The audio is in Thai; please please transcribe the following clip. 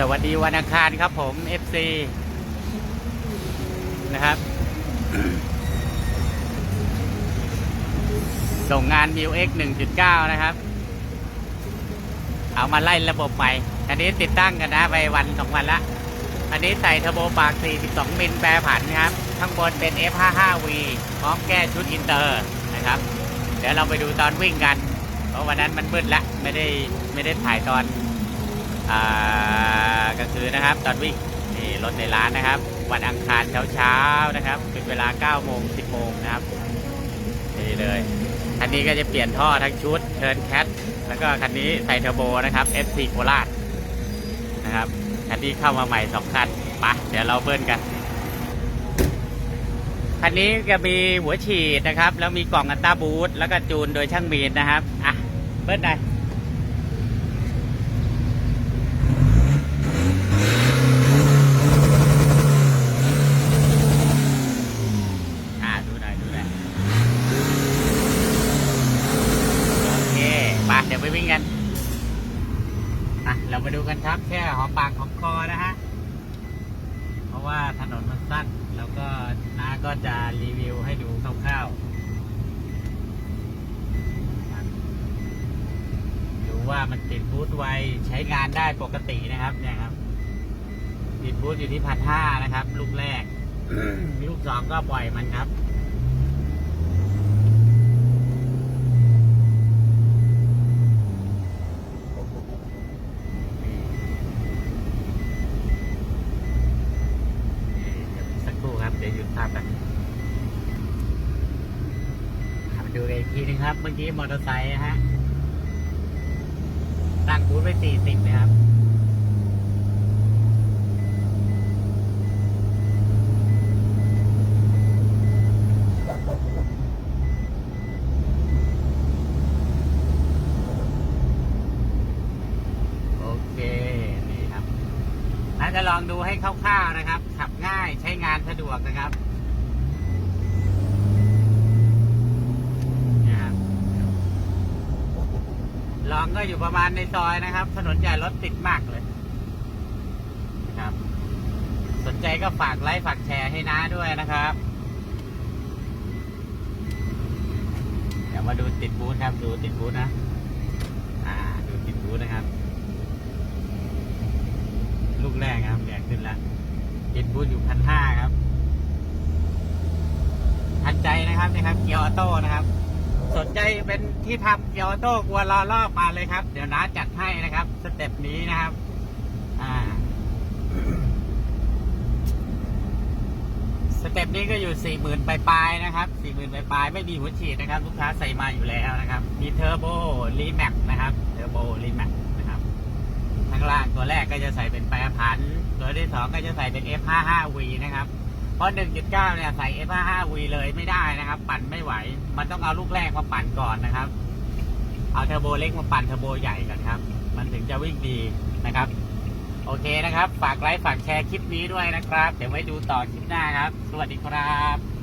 สวัสดีวันอังคารครับผม FC นะครับ ส่งงาน m ิว X 1.9 นะครับ เอามาไล่ระบบใหม่ อันนี้ติดตั้งกันนะไปวันสองวันละ อันนี้ใส่เทอร์โบปาก 42 มิลแปรผันนะครับ ข้างบนเป็น F55V พร้อมแก้ชุดอินเตอร์นะครับ เดี๋ยวเราไปดูตอนวิ่งกัน เพราะวันนั้นมันมืดละไม่ได้ไม่ได้ถ่ายตอน กลางคืนนะครับ ตอนวิ่งนี่รถในร้านนะครับ วันอังคารเช้าๆนะครับ เป็นเวลา9โมง10โมงนะครับนี่เลยคันนี้ก็จะเปลี่ยนท่อทั้งชุดเทิร์นแคทแล้วก็คันนี้ใส่เทอร์โบนะครับ FC โคราชนะครับคันนี้เข้ามาใหม่สองคันไปเดี๋ยวเราเบิ้ลกันคันนี้จะมีหัวฉีดนะครับ แล้วมีกล่องอันต้าบูทแล้วก็จูนโดยช่างมีนนะครับอะเบิ้ลได้ อ่าดูหน่อยดูหน่อยโอเคไปเดี๋ยวไปวิ่งกัน อะเรามาดูกันครับ แค่หอมปากหอมคอนะฮะ เพราะว่าถนนมันสั้น แล้วก็น้าก็จะรีวิวให้ดูคร่าวๆครับดูว่ามันติดบูทไวใช้งานได้ปกตินะครับเนี่ยครับ ติดบูทอยู่ที่พันห้านะครับ ลูกแรก ลูกสองก็ปล่อยมันครับ เดี๋ยวสักครู่ครับ เดี๋ยวหยุดภาพกันะมาดูกันอีกทีนึงครับ เมื่อกี้มอเตอร์ไซค์นะฮะ ตั้งบูธไว้สี่สิบนะครับ โอเค นี่ครับน่า จะลองดูให้คร่าวๆนะครับ ขับง่ายใช้งานสะดวกนะครับนะครับลองก็อยู่ประมาณในซอยนะครับ ถนนใหญ่รถติดมากเลยนะครับ สนใจก็ฝากไลค์ฝากแชร์ให้น้าด้วยนะครับ เดี๋ยวมาดูติดบูธครับ ดูติดบูธนะ อ่า ดูติดบูธนะครับ ลูกแรกครับแดงขึ้นแล้ว ติดบูธอยู่พันห้าครับ ทันใจนะครับนี่ครับเกียร์ออโต้นะครับ สนใจเป็นที่ทำเกียร์ออโต้กลัวรอรอบมาเลยครับ เดี๋ยวน้าจัดให้นะครับ สเต็ปนี้นะครับ อ่า สเต็ปนี้ก็อยู่สี่หมื่นปลายๆนะครับสี่หมื่นปลายๆไม่มีหัวฉีดนะครับ ลูกค้าใส่มาอยู่แล้วนะครับ มีเทอร์โบรีแม็กนะครับ เทอร์โบรีแม็ก ข้างล่างตัวแรกก็จะใส่เป็นแปรผัน ตัวที่สองก็จะใส่เป็น F55V นะครับ เพราะ 1.9 เนี่ยใส่ F55V เลยไม่ได้นะครับ ปั่นไม่ไหว มันต้องเอาลูกแรกมาปั่นก่อนนะครับ เอาเทอร์โบเล็กมาปั่นเทอร์โบใหญ่ก่อนครับ มันถึงจะวิ่งดีนะครับ โอเคนะครับ ฝากไลค์ฝากแชร์คลิปนี้ด้วยนะครับ เดี๋ยวไว้ดูต่อคลิปหน้าครับ สวัสดีครับ